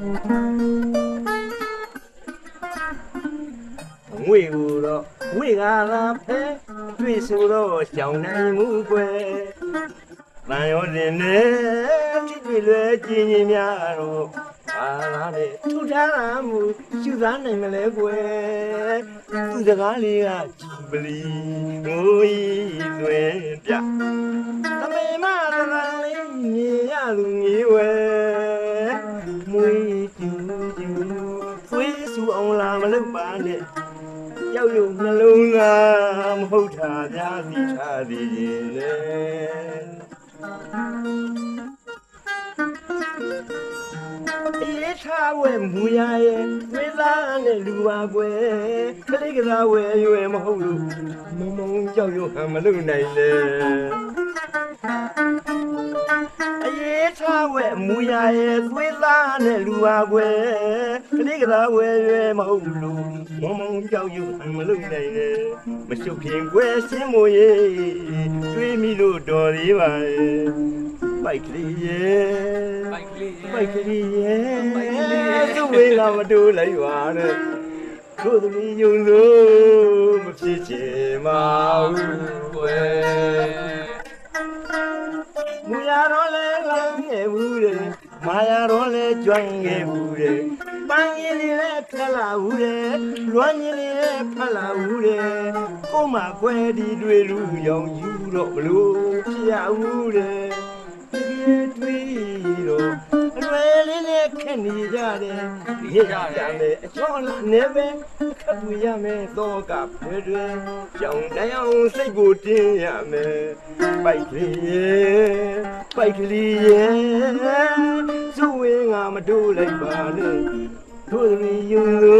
ငွေကိုတော့ငွေကလာဖဲတွေ့ဆိုတော့ရှောင်းနိုင်မှုကွယ်တန်ရောတင်နေတိတိလွယ်ကြည်ကြီးများတော့အာလာတဲ့ထူထားတာမူရှုသားနိုင်မလဲကွယ်သူစကားလေးကကြည်ပလီငိုဤသွင်းပြအမေမရရလေးမြင်ရလူကြီးဝဲမွေး မလုပ်ပါနဲ့ရောက်ရုံနှလုံးသားမဟုတ်တာများသိထားသေးရင်လေအေးထားဝဲမူရရဲ့ဝေးသားနဲ့လူပါကွယ်ကလေးကစားဝဲရွယ်မဟုတ်လို့မုံမုံကြောက်ရွံ့ဟန်မလုပ်နိုင်လေ ဝဲမူရရဲ့သွေးသားနဲ့လူပါကွယ်ကလေးကလာဝဲရွယ်မဟုတ်လို့မုံမုံကြောက်ရွံ့မလုပ်နိုင်နဲ့မရှုပ်ခင်ကွယ်ရှင်းမို့ရဲ့တွေးမိလို့တော်သေးပါရဲ့ပိုက်ကလေးရဲ့ပိုက်ကလေးပိုက်ကလေးရဲ့သူ့ဝေးကမတူလိုက်ပါနဲ့ကိုယ်သမီးယုံလို့မဖြစ်ချင်ပါဘူး မာရတော့လဲကျွမ်းငယ်ဘူးတဲ့ပန်းရည်လေးလဲဖက်လာဘူးတဲ့လွမ်းရည်လေးလဲဖက်လာဘူးတဲ့ကိုမကွယ်ဒီတွေ့လူရောင်ယူတော့ဘလို့ဖြစ်ရဘူးတဲ့တကယ်တွေ့တော့အရွယ်လေးနဲ့ခက်နေကြတယ်ရရကြမယ်အချောလာနေပဲခက်ဘူးရမယ်တော့ကဖဲတွေကြောင်တရားစိတ်ကိုတင်းရမယ်ပိုက်ကလေးရဲ့ပိုက်ကလေး ရဲ့ဇူဝင်းကမတို့လိုက်ပါနဲ့တို့သမီးယူလို့